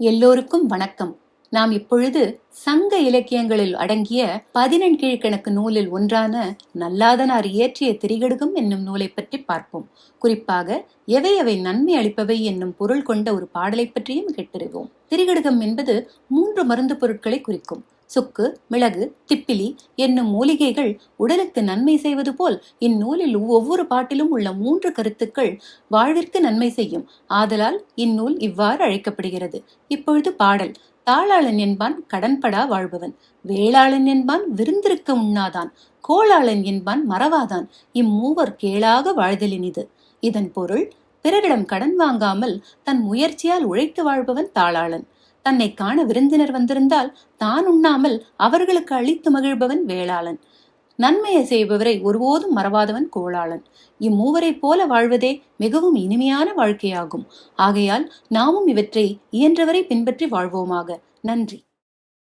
எல்லோருக்கும் வணக்கம். நாம் இப்பொழுது சங்க இலக்கியங்களில் அடங்கிய பதினெண்கீழ்கணக்கு நூலில் ஒன்றான நல்லாதனார் இயற்றிய திரிகடுகம் என்னும் நூலை பற்றி பார்ப்போம். குறிப்பாக எவை அவை நன்மை அளிப்பவை என்னும் பொருள் கொண்ட ஒரு பாடலை பற்றியும் கேட்டறிவோம். திரிகடுகம் என்பது மூன்று மருந்து பொருட்களை குறிக்கும். சுக்கு மிளகு திப்பிலி என்னும் மூலிகைகள் உடலுக்கு நன்மை செய்வது போல் இந்நூலில் ஒவ்வொரு பாட்டிலும் உள்ள மூன்று கருத்துக்கள் வாழ்விற்கு நன்மை செய்யும். ஆதலால் இந்நூல் இவ்வாறு அழைக்கப்படுகிறது. இப்பொழுது பாடல். தாளாளன் என்பான் கடன்படா வாழ்பவன். வேளாளன் என்பான் விருந்திருக்க உண்ணாதான். கோளாளன் என்பான் மறவாதான். இம்மூவர் கேளாக வாழ்தலினிது இதன் பொருள் பிறரிடம் கடன் வாங்காமல் தன் முயற்சியால் உழைத்து வாழ்பவன் தாளாளன். தன்னை காண விருந்தினர் வந்திருந்தால் தான் உண்ணாமல் அவர்களுக்கு அளித்து மகிழ்பவன் வேளாளன். நன்மையை செய்பவரை ஒருபோதும் மறவாதவன் கோளாளன். இம்மூவரைப் போல வாழ்வதே மிகவும் இனிமையான வாழ்க்கையாகும். ஆகையால் நாமும் இவற்றை இயன்றவரை பின்பற்றி வாழ்வோமாக. நன்றி.